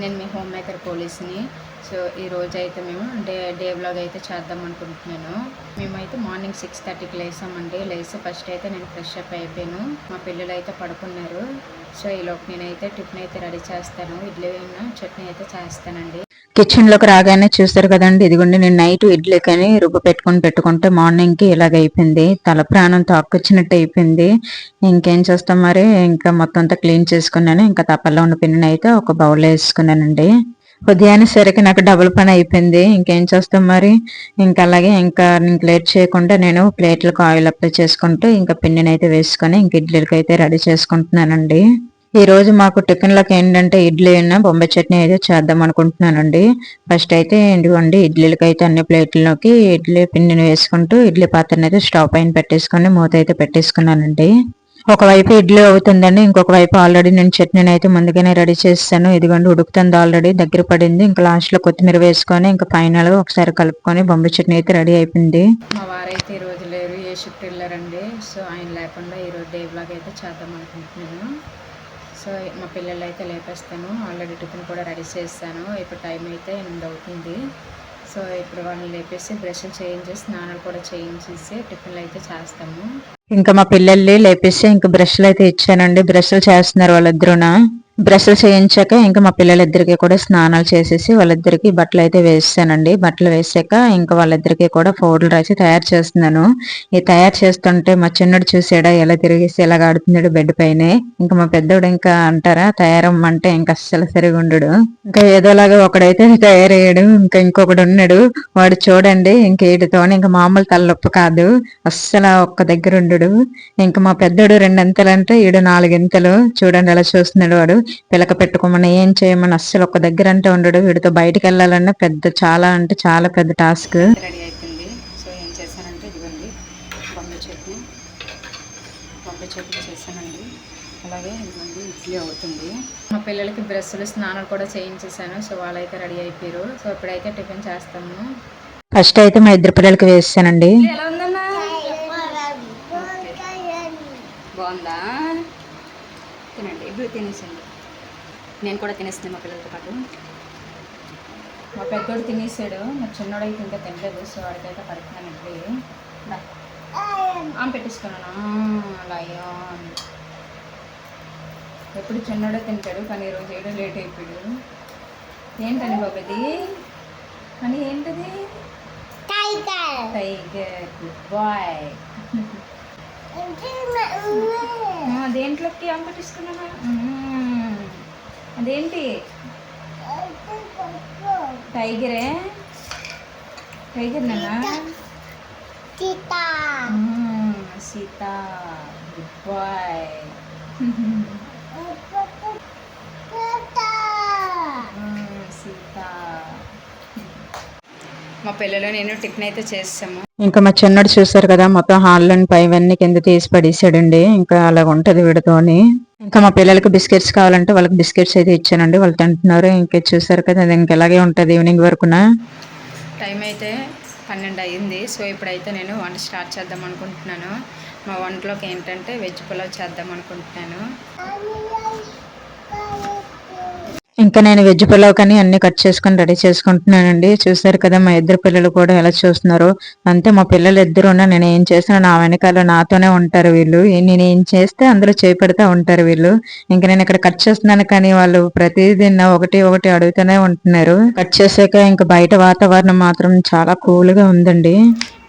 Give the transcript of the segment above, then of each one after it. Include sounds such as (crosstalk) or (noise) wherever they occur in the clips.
నేను మీ home maker పోలీస్ని. సో ఈ రోజు అయితే మేము డే డే బ్లాగ్ అయితే చేద్దాం అనుకుంటున్నాను. మేమైతే మార్నింగ్ సిక్స్ థర్టీకి లేసామండి. లేసి ఫస్ట్ అయితే నేను ఫ్రెష్ అప్ అయిపోయాను. మా పిల్లలు అయితే పడుకున్నారు. సో ఈలోపు నేనైతే టిఫిన్ అయితే రెడీ చేస్తాను. ఇడ్లీ చట్నీ అయితే చేస్తానండి. కిచెన్లోకి రాగానే చూస్తారు కదండి. ఇదిగోండి నేను నైట్ ఇడ్లీ కానీ రుబ్బు పెట్టుకొని పెట్టుకుంటే మార్నింగ్కి ఇలాగ అయిపోయింది. తల ప్రాణం తాకొచ్చినట్టు అయిపోయింది. ఇంకేం చేస్తాం మరి? ఇంకా మొత్తం అంతా క్లీన్ చేసుకున్నాను. ఇంకా తప్పల్లో ఉన్న పిన్నని అయితే ఒక బౌల్ వేసుకున్నానండి. ఉదయాన్నే సరికి నాకు డబుల్ పని అయిపోయింది. ఇంకేం చేస్తాం మరి? ఇంకా అలాగే ఇంకా నేను లేట్ చేయకుండా నేను ప్లేట్లకు ఆయిల్ అప్లై చేసుకుంటూ ఇంకా పిన్నెనైతే వేసుకొని ఇంక ఇడ్లీలకైతే రెడీ చేసుకుంటున్నానండి. ఈ రోజు మాకు టిఫిన్లకు ఏంటంటే ఇడ్లీ అయినా బొంబాయి చట్నీ అయితే చేద్దాం అనుకుంటున్నానండి. ఫస్ట్ అయితే ఎందుకండి ఇడ్లీలకి అయితే అన్ని ప్లేట్లలోకి ఇడ్లీ పిండిని వేసుకుంటూ ఇడ్లీ పాత్రని అయితే స్టవ్ పైన పెట్టేసుకొని మూత అయితే పెట్టేసుకున్నానండి. ఒకవైపు ఇడ్లీ అవుతుందండి ఇంకొక వైపు ఆల్రెడీ నేను చట్నీని అయితే ముందుగానే రెడీ చేస్తాను. ఇదిగోండి ఉడుకుతుంది ఆల్రెడీ దగ్గర పడింది. ఇంకా లాస్ట్లో కొత్తిమీర వేసుకొని ఇంకా పైన ఒకసారి కలుపుకొని బొంబాయి చట్నీ అయితే రెడీ అయిపోయింది. మా వారైతే ఈరోజు లేరు ఏ షిఫ్ట్ వెళ్ళారండి. సో ఆయన లేకుండా ఈరోజు డే బ్లాగ్ అయితే చేద్దాం అనుకుంటున్నాను. సో మా పిల్లలు అయితే లేపేస్తాను. ఆల్రెడీ టిఫిన్ కూడా రెడీ చేస్తాను ఇప్పుడు టైం అయితే ఎనిమిది అవుతుంది. సో ఇప్పుడు వాళ్ళని లేపేసి బ్రష్లు చేయించి స్నానాలు కూడా చేయించేసి టిఫిన్లు అయితే చేస్తాము. ఇంకా మా పిల్లల్ని లేపేసి ఇంకా బ్రష్లు అయితే ఇచ్చానండి. బ్రష్లు చేస్తున్నారు వాళ్ళిద్దరునా? బ్రష్లు చేయించాక ఇంకా మా పిల్లలిద్దరికీ కూడా స్నానాలు చేసేసి వాళ్ళిద్దరికి బట్టలు అయితే వేసానండి బట్టలు వేసాక ఇంకా వాళ్ళిద్దరికి కూడా పౌడర్ రాసి తయారు చేస్తున్నాను. ఈ తయారు చేస్తుంటే మా చిన్నడు చూసాడా ఎలా తిరిగేసి ఎలా ఆడుతున్నాడు బెడ్ పైనే. ఇంకా మా పెద్దోడు ఇంకా అంటారా తయారమ్మంటే ఇంకా అస్సలు సరిగా ఉండడు ఇంకా ఏదోలాగా ఒకడైతే (laughs) తయారయ్యాడు. ఇంకా ఇంకొకడు ఉన్నాడు. వాడు చూడండి ఇంకేటితో ఇంకా మామూలు తలనొప్పి కాదు. అస్సలు ఒక్క దగ్గర ఉండడు. ఇంకా మా పెద్దోడు రెండంతలంటే ఈడు నాలుగింతలు. చూడండి అలా చూస్తున్నాడు వాడు. పిలక పెట్టుకోమని ఏం చేయమని అస్సలు ఒక్క దగ్గర అంటే ఉండడు. వీడితో బయటకు వెళ్ళాలన్నా పెద్ద చాలా అంటే చాలా పెద్ద టాస్క్. రెడీ అయిపోయింది. సో ఏం చేశానంటే ఇదిగోండి బొంబాయి చట్నీ. బొంబాయి చట్నీ చేశానండి. అలాగే ఇదిగోండి ఇడ్లీ అవుతుంది. మా పిల్లలకి బ్రష్లు స్నానాలు కూడా చేయించేసాను సో వాళ్ళైతే రెడీ అయిపోయారు. సో ఇప్పుడైతే టిఫిన్ చేస్తాము. ఫస్ట్ అయితే మా ఇద్దరు పిల్లలకి వేసానండి ఎలా ఉందమ్మా బాగుందా? తినండి. ఇప్పుడు తినేసండి నేను కూడా తినేస్తాను మా పిల్లలతో పాటు. మా పెద్దోడు తినేసాడు మా చిన్నోడు అయితే ఇంకా తినలేదు సో వాడికైతే పడుతున్నాను ఇడ్లీ. ఆమె పెట్టేసుకున్నాను. అయ్యో ఎప్పుడు చిన్నోడే తింటాడు కానీ ఈరోజు ఏడో లేట్ అయిపోయాడు. ఏంటని బాబు ఇది? అని ఏంటది? టైగర్ గుడ్ బాయ్ దేంట్లోకి ఆమె పెట్టేసుకున్నాను మ్మ్. అదేంటి? టైగరే? టైగర్ నాన్న మ్మ్. సీత. Good bye. మా పిల్లలు నేను టిఫిన్ అయితే చేసాము ఇంకా మా చిన్నడు చూసారు కదా మొత్తం హాల్లోని పైవన్నీ కింద తీసి పడేసాడండి. ఇంకా అలా ఉంటది వీడితోని. ఇంకా మా పిల్లలకి బిస్కెట్స్ కావాలంటే వాళ్ళకి బిస్కెట్స్ అయితే ఇచ్చానండి. వాళ్ళు తింటున్నారు. ఇంకా చూసారు కదా అది ఇంకా ఇలాగే ఉంటది ఈవినింగ్ వరకున. టైం అయితే పన్నెండు అయ్యింది. సో ఇప్పుడైతే నేను వంట స్టార్ట్ చేద్దాం అనుకుంటున్నాను. మా వంటలోకి ఏంటంటే వెజ్ పులావ్ చేద్దాం అనుకుంటున్నాను. ఇంకా నేను వెజ్ పులావ్ కానీ అన్ని కట్ చేసుకొని రెడీ చేసుకుంటున్నానండి. చూసారు కదా మా ఇద్దరు పిల్లలు కూడా ఎలా చూస్తున్నారు. అంతే మా పిల్లలు ఇద్దరు నేను ఏం చేసినా నా వెనకాల నాతోనే ఉంటారు వీళ్ళు. నేను ఏం చేస్తే అందులో చేపెడతా ఉంటారు వీళ్ళు. ఇంకా నేను ఇక్కడ కట్ చేస్తున్నాను కానీ వాళ్ళు ప్రతిదీ ఒకటి ఒకటి అడుగుతూనే ఉంటున్నారు. కట్ చేసాక ఇంకా బయట వాతావరణం మాత్రం చాలా కూల్గా ఉందండి.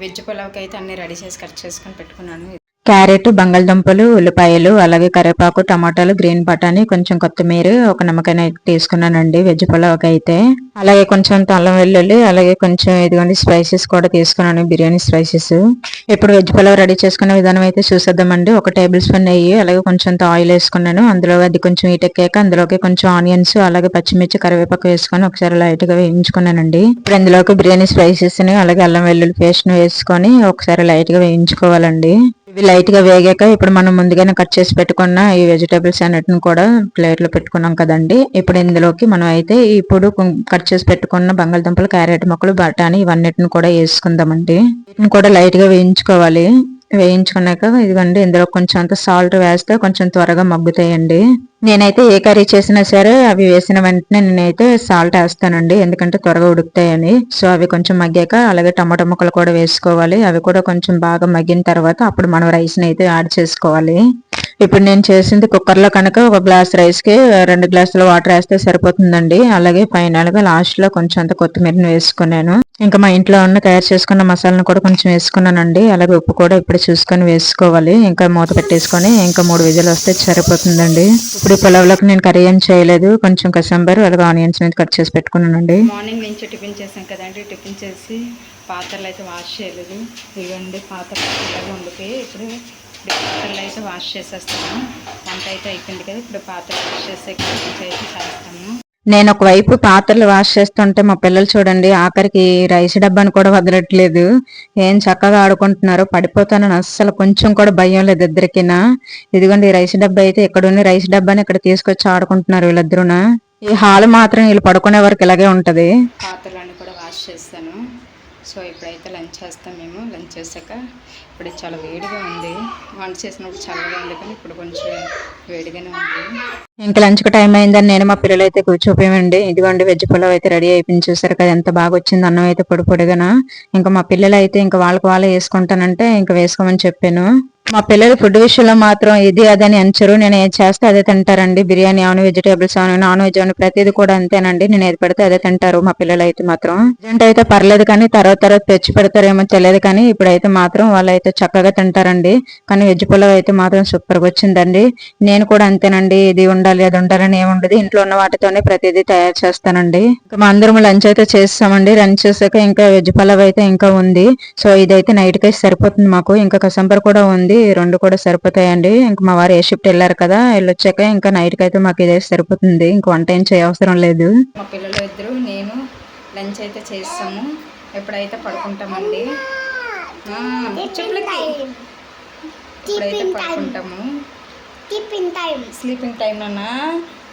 వెజ్ పులావ్కి అయితే అన్ని రెడీ చేసి కట్ చేసుకొని పెట్టుకున్నాను. క్యారెట్ బంగాళదుంపలు ఉల్లిపాయలు అలాగే కరివేపాకు టమాటాలు గ్రీన్ బఠానీ కొంచెం కొత్తిమీర ఒక నిమ్మకాయ తీసుకున్నానండి వెజ్ పులావ్కి అయితే. అలాగే కొంచెం అల్లం వెల్లుల్లి అలాగే కొంచెం ఇదిగోండి స్పైసెస్ కూడా తీసుకున్నాను బిర్యానీ స్పైసెస్. ఇప్పుడు వెజ్ పులావ్ రెడీ చేసుకునే విధానం అయితే చూసేద్దామండి. ఒక టేబుల్ స్పూన్ నెయ్యి అలాగే కొంచెం ఆయిల్ వేసుకున్నాను. అందులో అది కొంచెం ఎక్కాక అందులోకి కొంచెం ఆనియన్స్ అలాగే పచ్చిమిర్చి కరివేపాకు వేసుకొని ఒకసారి లైట్గా వేయించుకున్నానండి. ఇప్పుడు ఇందులోకి బిర్యానీ స్పైసెస్ని అలాగే అల్లం వెల్లుల్లి పేస్ట్ని వేసుకొని ఒకసారి లైట్గా వేయించుకోవాలండి. ఇవి లైట్గా వేగాక ఇప్పుడు మనం ముందుగానే కట్ చేసి పెట్టుకున్న ఈ వెజిటేబుల్స్ అన్నిటిని కూడా ప్లేట్లో పెట్టుకున్నాం కదండి. ఇప్పుడు ఇందులోకి మనం అయితే ఇప్పుడు కట్ చేసి పెట్టుకున్న బంగాళదుంపలు క్యారెట్ మొక్కలు బఠానీ ఇవన్నిటిని కూడా వేసుకుందామండి. వీటిని కూడా లైట్గా వేయించుకోవాలి. వేయించుకున్నాక ఇదిగోండి ఇందులో కొంచెం అంత సాల్ట్ వేస్తే కొంచెం త్వరగా మగ్గుతాయండి. నేనైతే ఏ కర్రీ చేసినా సరే అవి వేసిన వెంటనే నేనైతే సాల్ట్ వేస్తానండి ఎందుకంటే త్వరగా ఉడుకుతాయని. సో అవి కొంచెం మగ్గాక అలాగే టమాటో ముక్కలు కూడా వేసుకోవాలి. అవి కూడా కొంచెం బాగా మగ్గిన తర్వాత అప్పుడు మనం రైస్ని అయితే యాడ్ చేసుకోవాలి. ఇప్పుడు నేను చేసింది కుక్కర్లో కనుక ఒక గ్లాస్ రైస్కి రెండు గ్లాసుల వాటర్ వేస్తే సరిపోతుందండి. అలాగే ఫైనల్గా లాస్ట్లో కొంచెం అంత కొత్తిమీరని వేసుకున్నాను. ఇంకా మా ఇంట్లో ఉన్న తయారు చేసుకున్న మసాలాను కూడా కొంచెం వేసుకున్నానండి. అలాగే ఉప్పు కూడా ఇప్పుడు చూసుకొని వేసుకోవాలి. ఇంకా మూత పెట్టేసుకొని ఇంకా మూడు విజులు వస్తే సరిపోతుందండి. ఇప్పుడు ఈ పొలంలోకి నేను కర్రీ ఏం చేయలేదు. కొంచెం కసంబరు అలాగే ఆనియన్స్ మీద కట్ చేసి పెట్టుకున్నానండి. మార్నింగ్ నుంచి టిఫిన్ చేసాం కదండి. టిఫిన్ చేసి పాత్రలు అయితే వాష్ చేయలేదు. ఇవ్వండి పాత్రలు ఉండిపోయి ఇప్పుడు ఇప్పుడు పాత్రలు అయితే వాష్ చేసేస్తాను వంట అయితే అయిపోయింది కదా ఇప్పుడు పాత్రలు వాష్ చేసే అయితే చేస్తాము. నేను ఒకవైపు పాత్రలు వాష్ చేస్తుంటే మా పిల్లలు చూడండి ఆఖరికి రైస్ డబ్బాని కూడా వదలట్లేదు. ఏం చక్కగా ఆడుకుంటున్నారు పడిపోతానని అస్సలు కొంచెం కూడా భయం లేదు ఇద్దరికినా. ఇదిగోండి రైస్ డబ్బా అయితే ఇక్కడ ఉన్న రైస్ డబ్బాని ఇక్కడ తీసుకొచ్చి ఆడుకుంటున్నారు వీళ్ళిద్దరున. ఈ హాల్ మాత్రం వీళ్ళు పడుకునే వరకు ఇలాగే ఉంటది. పాత్రలన్నీ కూడా వాష్ చేస్తాను. సో ఇప్పుడైతే లంచ్ చేస్తాం మేము. లంచ్ చేశాక ఇప్పుడు చాలా వేడిగా ఉంది. వంట చేసినప్పుడు చల్లగా ఉంది కానీ ఇప్పుడు కొంచెం వేడిగానే ఉంది. ఇంకా లంచ్కి టైం అయిందని నేను మా పిల్లలు అయితే కూర్చోపోయామండి. ఇదిగోండి వెజ్ పులావ్ అయితే రెడీ అయిపోయింది. చూసారు కదా ఎంత బాగా వచ్చింది. అన్నం అయితే పొడి పొడిగాన. ఇంకా మా పిల్లలు అయితే ఇంకా వాళ్ళకి వాళ్ళే వేసుకుంటానంటే ఇంకా వేసుకోమని చెప్పాను. మా పిల్లలు ఫుడ్ విషయంలో మాత్రం ఇది అదని అంచరు. నేను ఏది చేస్తే అదే తింటారండి. బిర్యానీ అవును వెజిటేబుల్స్ అవును నాన్ వెజ్ అవును ప్రతిదీ కూడా అంతేనండి. నేను ఏది పెడితే అదే తింటారు మా పిల్లలు అయితే మాత్రం. ప్రజెంట్ అయితే పర్లేదు కానీ తర్వాత తర్వాత తెచ్చి పెడతారేమో తెలియదు కానీ ఇప్పుడైతే మాత్రం వాళ్ళు అయితే చక్కగా తింటారండి. కానీ వెజ్ పులావ్ అయితే మాత్రం సూపర్గా వచ్చిందండి. నేను కూడా అంతేనండి. ఇది ఉండాలి అది ఉండాలని ఏమి ఉండదు. ఇంట్లో ఉన్న వాటితోనే ప్రతిదీ తయారు చేస్తానండి. ఇంకా మా అందరం లంచ్ అయితే చేస్తామండి. లంచ్ చేసాక ఇంకా వెజ్ పులావ్ అయితే ఇంకా ఉంది. సో ఇదైతే నైట్కి సరిపోతుంది మాకు. ఇంకా కసంబర్ కూడా ఉంది. ఈ రెండు కూడా సరిపోతాయండి. ఇంకా మా వారు ఏ షిఫ్ట్ వెళ్ళారు కదా వెళ్ళొచ్చాక ఇంకా నైట్కి అయితే మాకు ఇదే సరిపోతుంది. ఇంకా వంట ఏం చేయవసరం లేదు. మా పిల్లలు ఇద్దరు నేను లంచ్ అయితే చేస్తాము. ఎప్పుడైతే పడుకుంటామండి. చెప్పులకి పడుకుంటాము. టిఫిన్ టైం స్లీపింగ్ టైంలోనా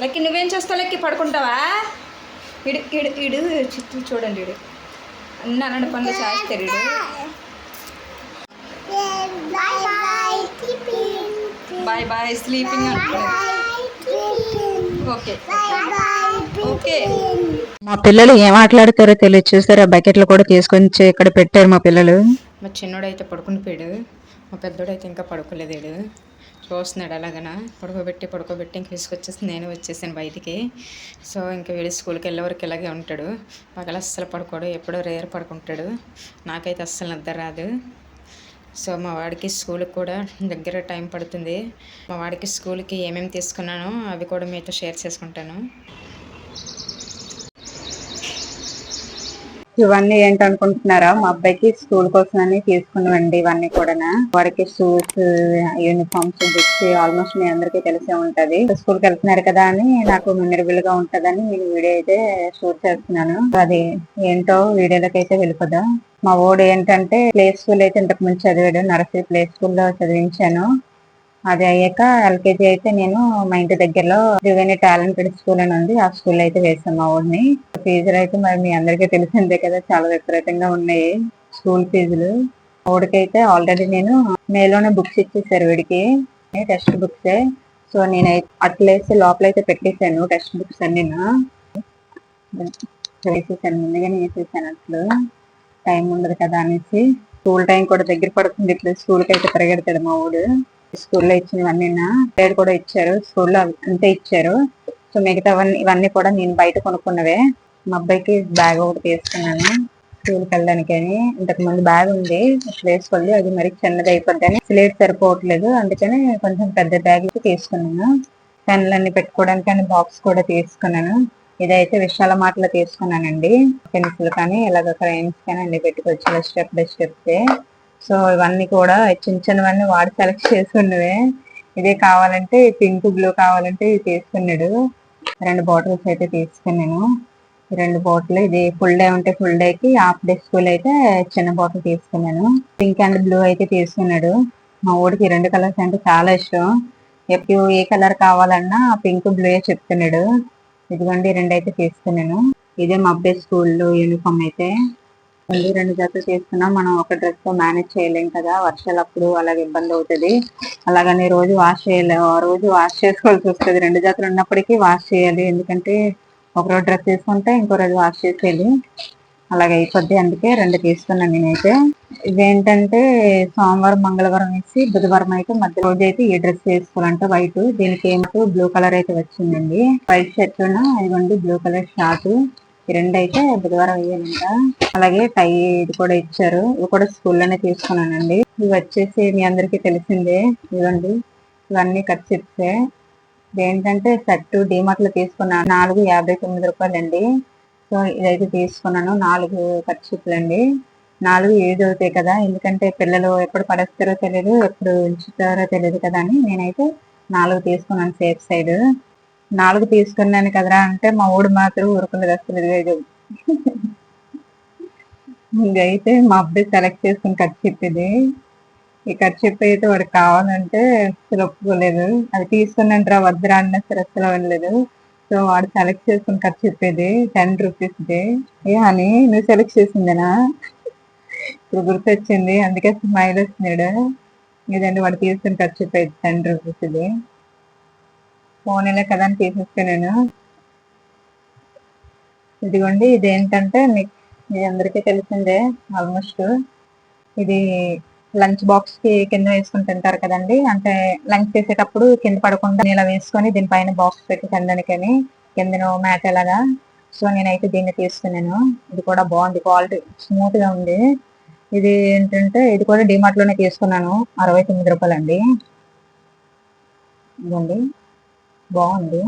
లక్కి నువ్వేం చేస్తావు లక్కి? పడుకుంటావా? ఇడు ఇడు ఇడు చుట్టూ చూడండి ఇడు. అన్ని పనులు చేస్తారు ఇడు. Bye bye sleeping okay okay మా పిల్లలు ఏం మాట్లాడతారో తెలియదు. చూసారా? బకెట్లు కూడా తీసుకొని ఇక్కడ పెట్టారు మా పిల్లలు. మా చిన్నోడు అయితే పడుకుని పోయాడు మా పెద్దోడు అయితే ఇంకా పడుకోలేదు. చూస్తున్నాడు అలాగనా. పడుకోబెట్టి పడుకోబెట్టి ఇంక తీసుకొచ్చేసి నేను వచ్చేసాను బయటికి. సో ఇంకా వీడు స్కూల్కి వెళ్ళే వరకు ఇలాగే ఉంటాడు. పగల అస్సలు పడుకోడు. ఎప్పుడో రేర్ పడుకుంటాడు. నాకైతే అస్సలు నిద్ర రాదు. సో మా వాడికి స్కూల్కి కూడా దగ్గర టైం పడుతుంది. మా వాడికి స్కూల్కి ఏమేమి తీసుకున్నానో అవి కూడా మీతో షేర్ చేసుకుంటాను. ఇవన్నీ ఏంటనుకుంటున్నారా? మా అబ్బాయికి స్కూల్ కోసం అని తీసుకున్నామండి ఇవన్నీ కూడా వాడికి షూస్ యూనిఫామ్స్ బుక్స్ ఆల్మోస్ట్ మీ అందరికీ తెలిసే ఉంటది. స్కూల్కి వెళ్తున్నారు కదా అని నాకు మెమరబుల్గా ఉంటదని నేను వీడియో అయితే షూట్ చేస్తున్నాను. అది ఏంటో వీడియోలోకి అయితే వెళ్ళిపోదా? మా ఓడు ఏంటంటే ప్లే స్కూల్ అయితే ఇంతకు ముందు చదివాడు. నర్సరీ ప్లే స్కూల్లో చదివించాను. అది అయ్యాక ఎల్కేజీ అయితే నేను మా ఇంటి దగ్గరలో త్రివేణి టాలెంటెడ్ స్కూల్ అని ఉంది. ఆ స్కూల్ అయితే వేసాం మా ఊరిని. ఫీజులు అయితే మరి మీ అందరికీ తెలిసిందే కదా చాలా విపరీతంగా ఉన్నాయి స్కూల్ ఫీజులు. ఊడికైతే ఆల్రెడీ నేను మేలోనే బుక్స్ ఇచ్చేసారు వీడికి. టెక్స్ట్ బుక్స్ సో నేనైతే అట్లేసి లోపలైతే పెట్టేశాను టెక్స్ట్ బుక్స్ అన్ని వేసేసాను ముందుగానే వేసేసాను అసలు. టైం ఉండదు కదా అనేసి. స్కూల్ టైం కూడా దగ్గర పడుతుంది ఇట్లా స్కూల్కి అయితే పరిగెడతాడు మా ఊడు స్కూల్లో ఇచ్చినవన్నీ పేరు కూడా ఇచ్చారు స్కూల్లో అంతే ఇచ్చారు. సో మిగతావన్నీ ఇవన్నీ కూడా నేను బయట కొనుక్కున్నవే. మా అబ్బాయికి బ్యాగ్ ఒకటి తీసుకున్నాను స్కూల్కి వెళ్ళడానికి అని ఇంతకు ముందు బ్యాగ్ ఉంది వేసుకోలేదు అది మరి చిన్నది అయిపోద్దని. స్లేట్ సరిపోవట్లేదు అందుకని కొంచెం పెద్ద బ్యాగ్ తీసుకున్నాను. పెన్లన్నీ పెట్టుకోవడానికి అని బాక్స్ కూడా తీసుకున్నాను. ఇదైతే విశాల మాటలు తీసుకున్నానండి. పెన్సిల్ కానీ ఇలాగ క్రైమ్స్ కానీ అన్ని పెట్టుకోవచ్చు స్టెప్ బై స్టెప్ సో ఇవన్నీ కూడా చిన్న చిన్నవన్నీ వాడు సెలెక్ట్ చేసుకున్నవే. ఇదే కావాలంటే పింక్ బ్లూ కావాలంటే ఇది తీసుకున్నాడు. రెండు బాటిల్స్ అయితే తీసుకున్నాను. రెండు బాటిల్ ఇది ఫుల్ డే ఉంటే ఫుల్ డే కి హాఫ్ డే స్కూల్ అయితే చిన్న బాటిల్ తీసుకున్నాను. పింక్ అండ్ బ్లూ అయితే తీసుకున్నాడు. మా ఊడికి రెండు కలర్స్ అంటే చాలా ఇష్టం. ఎప్పుడు ఏ కలర్ కావాలన్నా పింక్ బ్లూ చెప్తున్నాడు. ఇదిగోండి రెండు అయితే తీసుకున్నాను. ఇదే మా అబ్బాయి స్కూల్లో యూనిఫామ్ అయితే. ఉంది రెండు జతలు తీసుకున్నా మనం ఒక డ్రెస్తో మేనేజ్ చేయలేం కదా. వర్షాలప్పుడు అలాగే ఇబ్బంది అవుతుంది. అలాగని రోజు వాష్ చేయలేము ఆ రోజు వాష్ చేసుకోవాల్సి వస్తుంది. రెండు జతలు ఉన్నప్పటికీ వాష్ చేయాలి. ఎందుకంటే ఒక రోజు డ్రెస్ తీసుకుంటే ఇంకో రోజు వాష్ చేసేయాలి అలాగే అయిపోద్ది. అందుకే రెండు తీసుకున్నాను నేనైతే. ఇదేంటంటే సోమవారం మంగళవారం వేసి బుధవారం అయితే మధ్య రోజు అయితే ఈ డ్రెస్ వేసుకోవాలంటే వైట్. దీనికి ఏమిటో బ్లూ కలర్ అయితే వచ్చిందండి. వైట్ షర్ట్ ఇదిగోండి బ్లూ కలర్ షార్ట్. ఈ రెండు అయితే బుధవారం అయ్యానంట అలాగే టై ఇది కూడా ఇచ్చారు. ఇవి కూడా స్కూల్లోనే తీసుకున్నానండి. ఇవి వచ్చేసి మీ అందరికీ తెలిసిందే. ఇవ్వండి. ఇవన్నీ కట్ చిప్సే ఇదేంటంటే సెట్ డిమార్ట్లో తీసుకున్నాను. నాలుగు యాభై తొమ్మిది రూపాయలు అండి సో ఇదైతే తీసుకున్నాను. నాలుగు ఖర్చులు అండి నాలుగు యూజ్ అవుతాయి కదా. ఎందుకంటే పిల్లలు ఎప్పుడు పడేస్తారో తెలియదు ఎప్పుడు ఉంచుతారో తెలియదు కదా అని నేనైతే నాలుగు తీసుకున్నాను సేఫ్ సైడ్. నాలుగు తీసుకున్నాను కదరా అంటే మా ఊడు మాత్రం ఊరుకులేదు అసలు లేదు ఇంకైతే మా అబ్బాయి సెలెక్ట్ చేసుకుని కట్ చెప్పింది. ఈ కట్ చెప్పి అయితే వాడికి కావాలంటే అసలు ఒప్పుకోలేదు. అది తీసుకున్నాంటారా వద్దురా అన్న సరే అసలు అనలేదు సో వాడు సెలెక్ట్ చేసుకుని కట్ చెప్పేది టెన్ రూపీస్ది ఏ అని నువ్వు సెలెక్ట్ చేసిందేనా? ఇప్పుడు గుర్తొచ్చింది. అందుకే స్మైల్ వస్తున్నాడు. ఇదండి వాడు తీసుకుని ఖర్చు చెప్పేది టెన్ రూపీస్ది ఫోన్ ఫోన్లే కదా అని తీసేస్తే నేను. ఇదిగోండి ఇది ఏంటంటే మీకు మీ అందరికీ తెలిసిందే ఆల్మోస్ట్ ఇది లంచ్ బాక్స్కి కింద వేసుకుని తింటారు కదండి. అంటే లంచ్ చేసేటప్పుడు కింద పడకుండా ఇలా వేసుకొని దీనిపైన బాక్స్ పెట్టి తినడానికని కింద మ్యాట్ ఎలాగా. సో నేనైతే దీన్ని తీసుకున్నాను ఇది కూడా బాగుంది క్వాలిటీ స్మూత్గా ఉంది. ఇది ఏంటంటే ఇది కూడా డిమార్ట్లోనే తీసుకున్నాను. అరవై తొమ్మిది రూపాయలు అండి ఇదండి బాగుంది.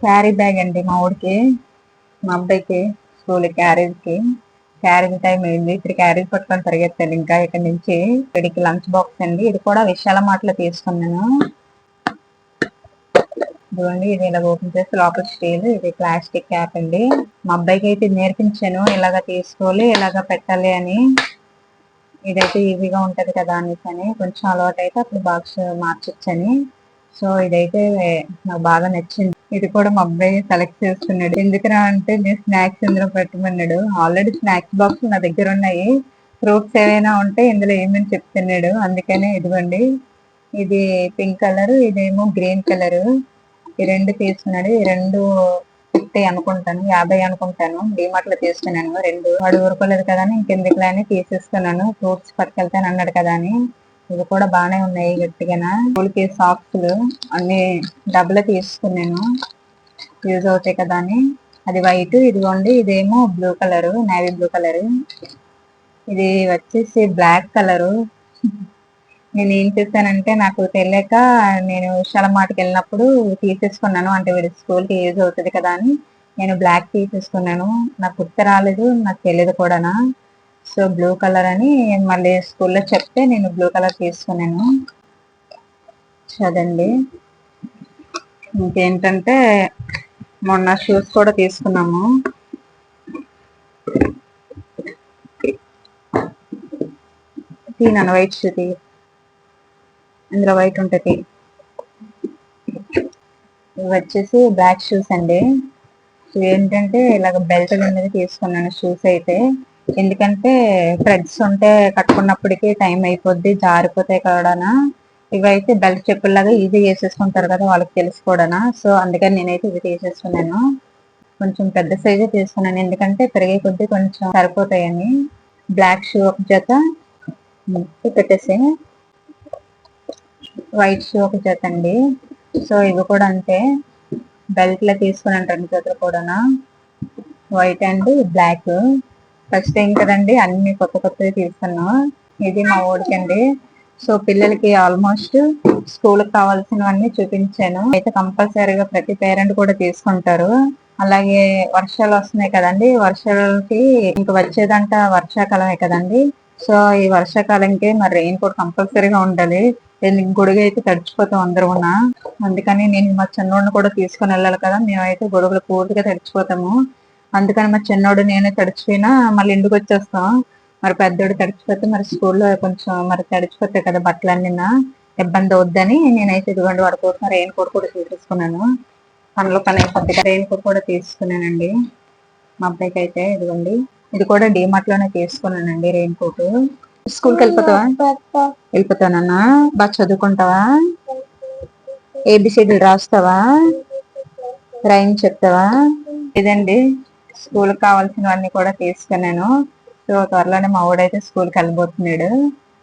క్యారీ బ్యాగ్ అండి మా ఊడికి మా అబ్బాయికి స్కూల్ క్యారేజ్కి క్యారేజ్ టైం అయింది. ఇప్పుడు క్యారేజ్ పట్టుకొని పరిగెత్తాను ఇంకా ఇక్కడ నుంచి. ఇక్కడికి లంచ్ బాక్స్ అండి. ఇది కూడా విశాల మాటలో తీసుకున్నాను. చూడండి ఇది ఇలా ఓపెన్ చేసి లోపల స్టీల్ ఇది ప్లాస్టిక్ క్యాప్ అండి. మా అబ్బాయికి అయితే నేర్పించాను. ఇలాగ తీసుకోవాలి ఇలాగ పెట్టాలి అని. ఇదైతే ఈజీగా ఉంటది కదా అనేసి అని. కొంచెం అలవాటు అయితే అప్పుడు బాక్స్ మార్చొచ్చని. సో ఇదైతే నాకు బాగా నచ్చింది. ఇది కూడా మా అబ్బాయి సెలెక్ట్ చేస్తున్నాడు ఎందుకురా అంటే నేను స్నాక్స్ ఇందులో పెట్టమన్నాడు. ఆల్రెడీ స్నాక్స్ బాక్స్ నా దగ్గర ఉన్నాయి. ఫ్రూట్స్ ఏవైనా ఉంటే ఇందులో ఏమని చెప్తున్నాడు. అందుకనే ఇదిగోండి. ఇది పింక్ కలర్ ఇదేమో గ్రీన్ కలర్ ఈ రెండు తీసుకున్నాడు. ఈ రెండు ఫిఫ్టీ అనుకుంటాను. యాభై అనుకుంటాను. డిమార్ట్లో తీసుకున్నాను. రెండు. వాడు ఊరుకోలేదు కదా అని ఇంకెందుకులే అని తీసేస్తున్నాను ఫ్రూట్స్ పట్టుకెళ్తాను అన్నాడు కదా అని. ఇవి కూడా బాగానే ఉన్నాయి గట్టిగా స్కూల్కి సాక్స్లు అన్ని డబ్బులు తీసుకున్నాను. యూజ్ అవుతాయి కదా అని. అది వైట్ ఇదిగోండి ఇదేమో blue colour navy blue colour. ఇది వచ్చేసి బ్లాక్ కలరు. నేను ఏం చేశానంటే నాకు తెలియక నేను మాటకి వెళ్ళినప్పుడు తీసేసుకున్నాను. అంటే వీడి స్కూల్కి యూజ్ అవుతుంది కదా అని. నేను బ్లాక్ తీసేసుకున్నాను. నాకు గుర్తు రాలేదు నాకు తెలియదు కూడానా. సో బ్లూ కలర్ అని మళ్ళీ స్కూల్లో చెప్తే నేను బ్లూ కలర్ తీసుకున్నాను. చదండి. ఇంకేంటంటే మొన్న షూస్ కూడా తీసుకున్నాము. తీనాను వైట్ షూ తీ. ఇందులో వైట్ ఉంటుంది ఇవి వచ్చేసి బ్యాక్ షూస్ అండి. ఇవి ఏంటంటే ఇలాగ బెల్ట్ అనేది తీసుకున్నాను షూస్ అయితే. ఎందుకంటే థ్రెడ్స్ ఉంటే కట్టుకున్నప్పటికీ టైం అయిపోద్ది జారిపోతాయి కూడా ఇవైతే బెల్ట్ చెప్పుల్లాగా ఈజీ వేసేసుకుంటారు కదా వాళ్ళకి తెలుసుకోవడనా సో అందుకని నేనైతే ఇవి తీసేసుకున్నాను కొంచెం పెద్ద సైజే తీసుకున్నాను. ఎందుకంటే పెరిగే కొద్దీ కొంచెం సరిపోతాయని. బ్లాక్ షూ ఒక జత. పెట్టేసి వైట్ షూ ఒక జత అండి. సో ఇవి కూడా అంతే. బెల్ట్లో తీసుకున్నాను రెండు జతలు కూడా white and black first time కదండి అన్ని కొత్త కొత్తవి తీసుకున్నాం ఇది మా ఊడికండి సో పిల్లలకి ఆల్మోస్ట్ స్కూల్కి కావాల్సినవన్నీ చూపించాను. అయితే కంపల్సరీగా ప్రతి పేరెంట్ కూడా తీసుకుంటారు. అలాగే వర్షాలు వస్తున్నాయి కదండి వర్షాలకి ఇంక వచ్చేదంట వర్షాకాలమే కదండి. సో ఈ వర్షాకాలంకి మరి రెయిన్ కోట్ కంపల్సరీగా ఉండాలి. గొడుగు అయితే తడిచిపోతాం అందరూ అందుకని నేను మా చిన్నోడిని కూడా తీసుకుని వెళ్ళాలి కదా మేమైతే గొడుగులు పూర్తిగా తడిచిపోతాము. అందుకని మా చిన్నోడు నేనే తడిచిపోయినా మళ్ళీ ఇంటికి వచ్చేస్తాం. మరి పెద్దోడు తడిచిపోతే మరి స్కూల్లో కొంచెం మరి తడిచిపోతాయి కదా బట్టలు అన్ని ఇబ్బంది అవుద్దని నేనైతే ఇదిగోండి వాడి కోసం రెయిన్ కోట్ కూడా తీసేసుకున్నాను. పనులు పని కొద్దిగా రెయిన్ కోట్ కూడా తీసుకున్నానండి. మా అబ్బాయికి అయితే ఇదిగోండి. ఇది కూడా డిమార్ట్లోనే తీసుకున్నానండి రెయిన్ కోట్ స్కూల్కి వెళ్ళిపోతావా? వెళ్ళిపోతానన్నా? బాగా చదువుకుంటావా? ఏబిసిడీలు రాస్తావా? రైమ్ చెప్తావా? ఇదండి స్కూల్ కావాల్సినవన్నీ కూడా తీసుకున్నాను. సో త్వరలోనే మా ఊడైతే స్కూల్కి వెళ్ళిపోతున్నాడు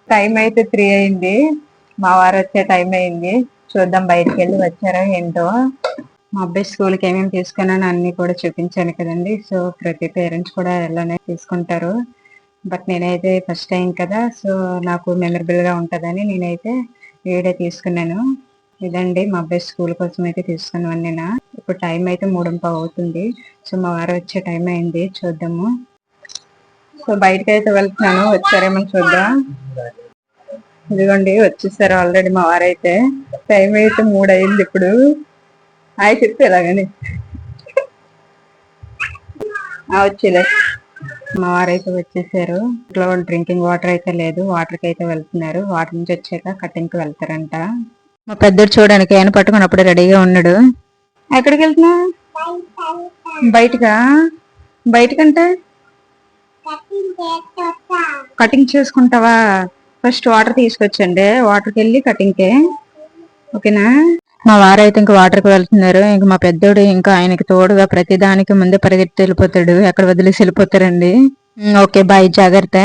టైం అయితే త్రీ అయింది. మా వారు వచ్చే టైం అయింది. చూద్దాం బయటికి వెళ్ళి వచ్చారో ఏంటో. మా అబ్బాయి స్కూల్కి ఏమేమి తీసుకున్నాను అన్ని కూడా చూపించాను కదండి. సో ప్రతి పేరెంట్స్ కూడా ఎలానే తీసుకుంటారు. బట్ నేనైతే ఫస్ట్ టైం కదా. సో నాకు మెమరబుల్గా ఉంటుందని నేనైతే వీడియో తీసుకున్నాను. ఇదండి మా అబ్బాయి స్కూల్ కోసం అయితే తీసుకున్నాను నేను ఇప్పుడు టైం అయితే మూడింప అవుతుంది. సో మా వారు వచ్చే టైం అయింది. చూద్దాము. సో బయటకి అయితే వెళ్తున్నాను వచ్చారేమో చూద్దాం ఇదిగోండి వచ్చేసారు ఆల్రెడీ మా వారైతే టైం అయితే మూడు అయింది ఇప్పుడు. హాయ్ చెప్తే ఎలాగని. వచ్చేలే వచ్చిలే. మా వారైతే వచ్చేసారు. ఇంట్లో డ్రింకింగ్ వాటర్ అయితే లేదు. వాటర్కి అయితే వెళ్తున్నారు. వాటర్ నుంచి వచ్చాక కటింగ్కి వెళ్తారంట. మా పెద్దడు చూడడానికి ఆయన పట్టుకుని అప్పుడే రెడీగా ఉన్నాడు. ఎక్కడికి వెళ్తున్నా? బయటగా బయటకంటే? కటింగ్ చేసుకుంటావా? ఫస్ట్ వాటర్ తీసుకొచ్చండి. వాటర్కి వెళ్ళి కటింగ్కి ఓకేనా? మా వారైతే ఇంకా వాటర్కి వెళ్తున్నారు. ఇంకా మా పెద్దోడు ఇంకా ఆయనకి తోడుగా ప్రతిదానికి ముందే పరిగెత్తి వెళ్ళిపోతాడు. ఎక్కడ వదిలేసి వెళ్ళిపోతారండి. ఓకే బాయ్ జాగ్రత్త.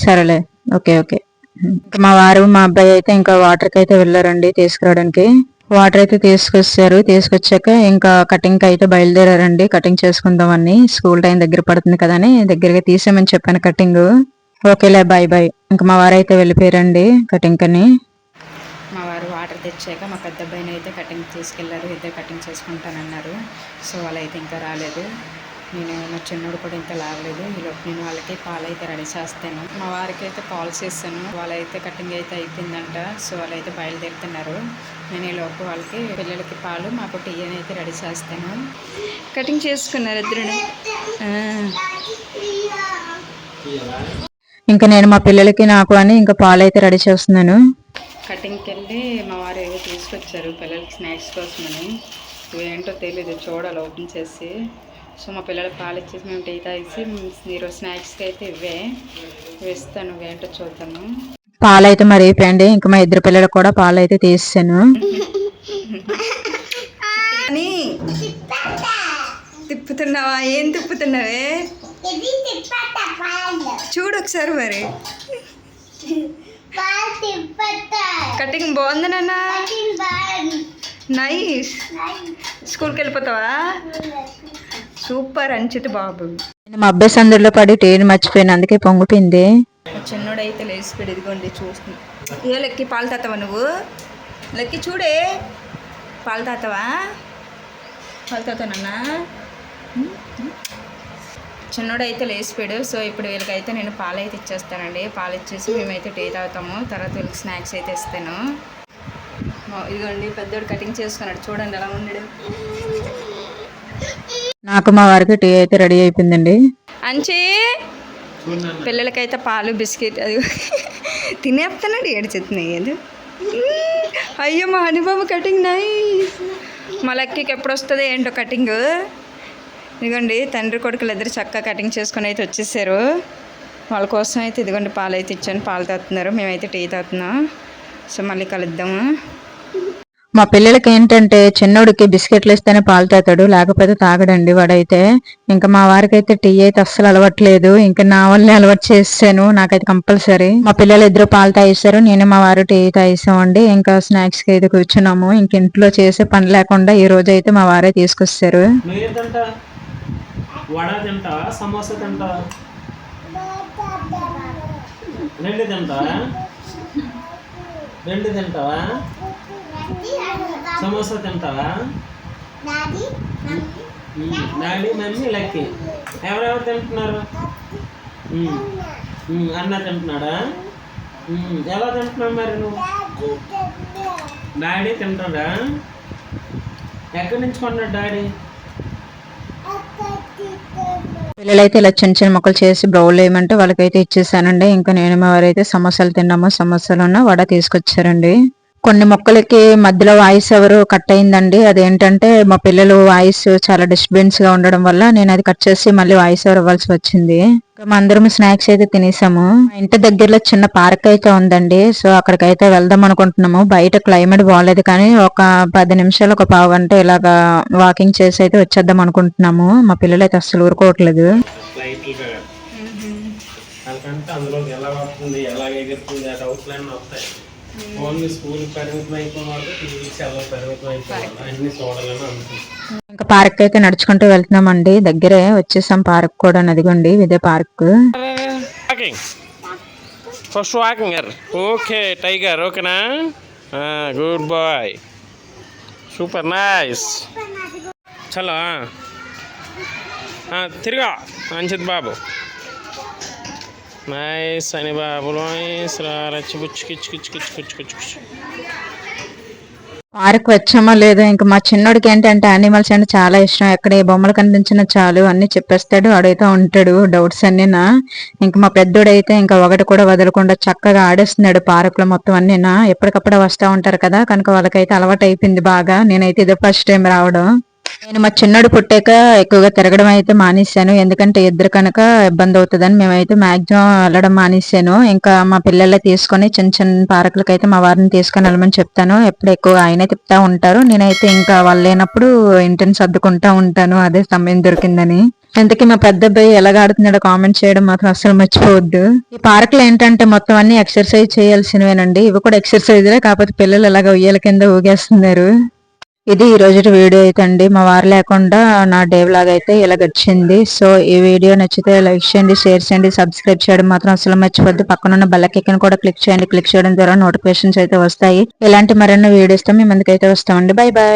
సరేలే. Okay okay. మా వారు మా అబ్బాయి అయితే ఇంకా వాటర్కి అయితే వెళ్ళారండి తీసుకురావడానికి. వాటర్ అయితే తీసుకొచ్చారు. తీసుకొచ్చాక ఇంకా కటింగ్కి అయితే బయలుదేరారండి. కటింగ్ చేసుకుందామని స్కూల్ టైం దగ్గర పడుతుంది కదా అని దగ్గరగా తీసామని చెప్పాను కటింగ్ ఓకేలే బాయ్ బాయ్ ఇంకా మా వారు అయితే వెళ్ళిపోయారండి కటింగ్ కని మా వారు వాటర్ తెచ్చాక మా పెద్ద అబ్బాయిని అయితే కటింగ్ తీసుకెళ్ళారు. ఇద్దరు కటింగ్ చేసుకుంటానన్నారు. సో వాళ్ళైతే ఇంకా రాలేదు. నేను మా చిన్నోడు కూడా ఇంకా లాగలేదు. ఈలోపు నేను వాళ్ళకి పాలు అయితే రెడీ చేస్తాను. మా వారికి అయితే కాల్ చేస్తాను వాళ్ళైతే కటింగ్ అయితే అయిపోయిందంట. సో వాళ్ళైతే బయలుదేరుతున్నారు. నేను ఈలోపు వాళ్ళకి పిల్లలకి పాలు మాకు టీ అని అయితే రెడీ చేస్తాను. కటింగ్ చేసుకున్నారు ఇద్దరు ఇంకా నేను మా పిల్లలకి నాకు అని ఇంకా పాలు అయితే రెడీ చేస్తున్నాను. కటింగ్కి వెళ్ళి మా వారు ఏవో తీసుకొచ్చారు పిల్లలకి స్నాక్స్ కోసమని. ఇవేంటో తెలియదు చూడాలి ఓపెన్ చేసి. సో మా పిల్లలకి పాలు ఇచ్చేసి మేము టీ తాగేసి ఈరోజు స్నాక్స్కి అయితే ఇవే. వేస్తాను ఇవేంటో చూద్దాము. పాలు అయితే మరి అయిపోయండి ఇంకా మా ఇద్దరు పిల్లలకు కూడా పాలు అయితే తీసాను అని తిప్పుతున్నావా? ఏం తిప్పుతున్నావే? ఇది తిప్పట పాలు చూడు ఒకసారి మరి. కటింగ్ బాగుంది నాన్న. నైస్. స్కూల్కి వెళ్ళిపోతావా? సూపర్ అంచిత్ బాబు. నేను మా అబ్బాయి సందడిలో పడి టీని మర్చిపోయాను అందుకే పొంగిపోయింది. చిన్నోడు అయితే లేచిపోయాడు ఇదిగోండి చూస్తుంది ఏ లెక్కి పాలు తాతావా నువ్వు? లెక్కి చూడే. పాలు తాతావా? పాలు తాతానన్నా చిన్నోడు అయితే లేచిపోయాడు సో ఇప్పుడు వీళ్ళకైతే నేను పాలు అయితే ఇచ్చేస్తానండి. పాలు ఇచ్చేసి మేమైతే టీ తాగుతాము. తర్వాత వీళ్ళకి స్నాక్స్ అయితే ఇస్తాను. ఇదిగోండి పెద్దోడు కటింగ్ చేసుకున్నాడు. చూడండి ఎలా ఉన్నాడు. నాకు మా వారికి టీ అయితే రెడీ అయిపోయిందండి. అంచి పిల్లలకైతే పాలు బిస్కెట్ అది తినేస్తున్నాడు ఏడ్చెత్తున్నాయి ఏది? అయ్యో మా హనిబాబు కటింగ్ నైస్. మా లక్కీకి ఎప్పుడు వస్తుంది ఏంటో కటింగ్. ఇదిగోండి తండ్రి కొడుకులు ఇద్దరు చక్కగా కటింగ్ చేసుకొని అయితే వచ్చేసారు. వాళ్ళ కోసం అయితే ఇదిగోండి పాలు అయితే ఇచ్చాను పాలు తాగుతున్నారు. మేమైతే టీ తాగుతున్నాం. సో మళ్ళీ కలుద్దాము? మా పిల్లలకి ఏంటంటే చిన్నోడికి బిస్కెట్లు ఇస్తేనే పాలు తాతాడు లేకపోతే తాగడండి వాడైతే. ఇంకా మా వారికి అయితే టీ అయితే అస్సలు అలవట్లేదు. ఇంకా నా వల్లే అలవాటు చేసాను నాకైతే కంపల్సరీ. మా పిల్లలు ఇద్దరు పాలు తాగిస్తారు నేను మా వారు టీ తాగిస్తామండి ఇంకా స్నాక్స్కి అయితే కూర్చున్నాము. ఇంక ఇంట్లో చేసే పని లేకుండా ఈ రోజు అయితే మా వారే తీసుకొస్తారు. రెండు తింటావా? సమోసా తింటావా? Daddy mummy. లక్కీ. ఎవరెవరు తింటున్నారు? అన్న తింటున్నాడా? ఎలా తింటున్నావు మరి నువ్వు? డాడీ తింటాడా ఎక్కడి నుంచి కొన్నాడు డాడీ? పిల్లలైతే ఇలా చిన్న చిన్న ముక్కలు చేసి బ్రౌల్ వేయమంటే వాళ్ళకైతే ఇచ్చేసానండి. ఇంకా నేను మా వారైతే సమోసాలు తిన్నాము. సమోసాలు ఉన్న వడ తీసుకొచ్చారండి. కొన్ని మొక్కలకి మధ్యలో వాయిస్ ఎవరు కట్ అయిందండి. అదేంటంటే మా పిల్లలు వాయిస్ చాలా డిస్టర్బెన్స్గా ఉండడం వల్ల నేను అది కట్ చేసి మళ్ళీ వాయిస్ ఎవరు ఇవ్వాల్సి వచ్చింది. అందరం స్నాక్స్ అయితే తినేసాము. మా ఇంటి దగ్గరలో చిన్న పార్క్ అయితే ఉందండి. సో అక్కడికైతే వెళ్దాం అనుకుంటున్నాము. బయట క్లైమేట్ బాగాలేదు కానీ ఒక పది నిమిషాలు ఒక పావు గంట ఇలాగా వాకింగ్ చేసి అయితే వచ్చేద్దాం అనుకుంటున్నాము. మా పిల్లలు అయితే అస్సలు ఊరుకోవట్లేదు. ఎలా వస్తుంది ఎలా ఎగురుతుంది ఆ డౌట్లు అన్నీ వస్తాయి. ఓన్లీ స్కూల్ పరిమితం అయిపోయిన వాళ్ళు టీవీకి ఎలా పరిమితం అయిపోవాలి అన్ని చూడాలని అనుకుంటుంది ఇంకా పార్క్ అయితే నడుచుకుంటూ వెళ్తున్నామండి. దగ్గరే వచ్చేసాం పార్క్ కూడా అదిగోండి ఇదే park. First walking okay tiger ఓకేనా గుడ్ బాయ్ సూపర్ నైస్ చలో తిరిగా అంచిత్ బాబు. నైస్ అని పార్క్ వచ్చామో లేదో ఇంకా మా చిన్నోడికి ఏంటంటే యానిమల్స్ అంటే చాలా ఇష్టం. ఎక్కడ ఏ బొమ్మలు కనిపించినా చాలు అన్ని చెప్పేస్తాడు అడుగుతూ ఉంటాడు. డౌట్స్ అన్నీనా ఇంకా మా పెద్దోడైతే ఇంకా ఒకటి కూడా వదలకుండా చక్కగా ఆడేస్తున్నాడు పార్క్లో మొత్తం అన్నీనా ఎప్పటికప్పుడు వస్తూ ఉంటారు కదా కనుక వాళ్ళకైతే అలవాటు అయిపోయింది బాగా. నేనైతే ఇదే ఫస్ట్ టైం రావడం. నేను మా చిన్నోడు పుట్టాక ఎక్కువగా తిరగడం అయితే మానేశాను. ఎందుకంటే ఇద్దరు కనుక ఇబ్బంది అవుతుందని మేమైతే మాక్సిమం వెళ్ళడం మానేశాను. ఇంకా మా పిల్లల్ని తీసుకొని చిన్న చిన్న పార్కులకు అయితే మా వారిని తీసుకొని వెళ్ళమని చెప్తాను. ఎప్పుడు ఎక్కువ ఆయనే తిప్పుతా ఉంటారు. నేనైతే ఇంకా వాళ్ళు లేనప్పుడు ఇంటిని సర్దుకుంటా ఉంటాను. అదే సమయం దొరికిందని. ఇంతకీ మా పెద్ద అబ్బాయి ఎలాగ ఆడుతున్నాడో కామెంట్ చేయడం మాత్రం అస్సలు మర్చిపోవద్దు. ఈ పార్క్లో ఏంటంటే మొత్తం అన్ని ఎక్సర్సైజ్ చేయాల్సినవేనండి. ఇవి కూడా ఎక్సర్సైజ్లే. కాకపోతే పిల్లలు ఎలాగ ఉయ్యాల కింద ఊగేస్తున్నారు. ఇది ఈ రోజు వీడియో అయితే అండి. మా వారు లేకుండా నా డే లాగా అయితే ఇలా గడిచింది. సో ఈ వీడియో నచ్చితే లైక్ చేయండి షేర్ చేయండి సబ్స్క్రైబ్ చేయడం మాత్రం అసలు మర్చిపోద్దు పక్కనున్న బెల్ కూడా క్లిక్ చేయండి. క్లిక్ చేయడం ద్వారా నోటిఫికేషన్స్ అయితే వస్తాయి. ఇలాంటి మరిన్ని వీడియోస్తో మీ ముందుకైతే వస్తామండి. Bye bye